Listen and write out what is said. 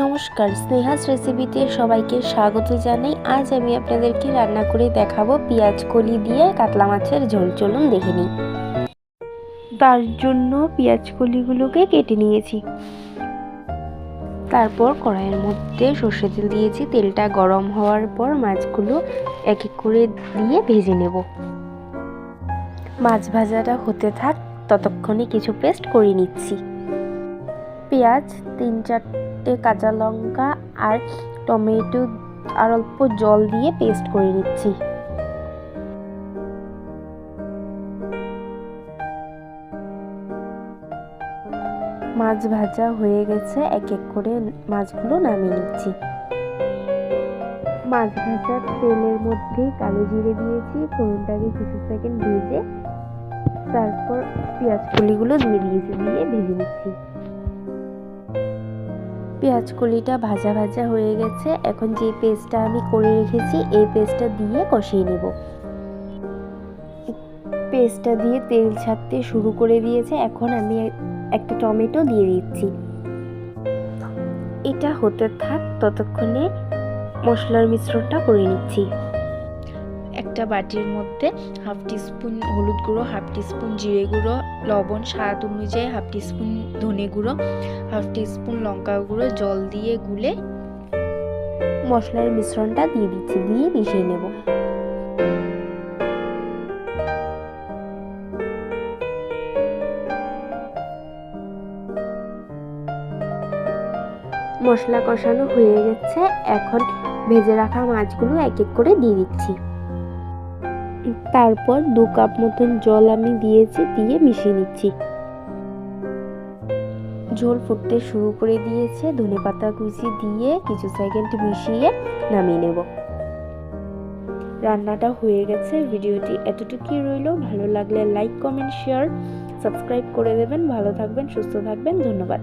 নমস্কার, স্নেহাস রেসিপিতে সবাইকে স্বাগত জানাই। আজ আমি আপনাদেরকে রান্না করে দেখাবো পেঁয়াজ কলি দিয়ে কাতলা মাছের ঝোল। চলুন দেখে নিই। তার জন্য পেঁয়াজ কলিগুলোকে কেটে নিয়েছি। তারপর কড়াইয়ের মধ্যে সর্ষে তেল দিয়েছি। তেলটা গরম হওয়ার পর মাছগুলো এক এক করে দিয়ে ভেজে নেব। মাছ ভাজাটা হতে থাক, ততক্ষণে কিছু পেস্ট করে নিচ্ছি। পেঁয়াজ, তিন চারটে কাঁচা লঙ্কা আর টমেটো আর অল্প জল দিয়ে পেস্ট করে নিচ্ছি। মাছ ভাজা হয়ে গেছে, এক এক করে মাছগুলো নামিয়ে নিচ্ছি। মাছ ভাজার তেলের মধ্যে কালো জিরে দিয়েছি, ফোড়নটাকে কিছু সেকেন্ড ভেজে তারপর পেঁয়াজ কলিগুলো দিয়ে দিয়েছি দিয়ে ভেজে নিচ্ছি। পেঁয়াজ কলিটা ভাজা ভাজা হয়ে গেছে। এখন যে পেস্টটা আমি করে রেখেছি, এই পেস্টটা দিয়ে কষিয়ে নেব। পেস্টটা দিয়ে তেল ছাড়তে শুরু করে দিয়েছে। এখন আমি একটা টমেটো দিয়ে দিচ্ছি। এটা হতে থাক, ততক্ষণে মশলার মিশ্রণটা করে নিচ্ছি। একটা বাটির মধ্যে হাফ টিস্পুন হলুদ গুঁড়ো হাফ টিস্পুন জিরে গুঁড়ো, লবণ, স্বাদ অনুযায়ী হাফ টিস্পুন ধনে গুঁড়ো হাফ টিস্পুন লঙ্কা গুঁড়ো, জল দিয়ে গুলে মশলার মিশ্রণটা দিয়ে দিচ্ছি, দিয়ে মিশিয়ে নেব। মশলা কষানো হয়ে গেছে, এখন ভেজে রাখা মাছগুলো এক এক করে দিয়ে দিচ্ছি। তারপর দু কাপ মতন জল আমি দিয়েছি, দিয়ে মিশিয়ে নিচ্ছি। ঝোল ফুটতে শুরু করে দিয়েছে। ধনে পাতা কুচি দিয়ে কিছু সেকেন্ড মিশিয়ে নামিয়ে নেব। রান্নাটা হয়ে গেছে। ভিডিওটি এতটুকুই রইল। ভালো লাগলে লাইক কমেন্ট শেয়ার সাবস্ক্রাইব করে দেবেন। ভালো থাকবেন, সুস্থ থাকবেন। ধন্যবাদ।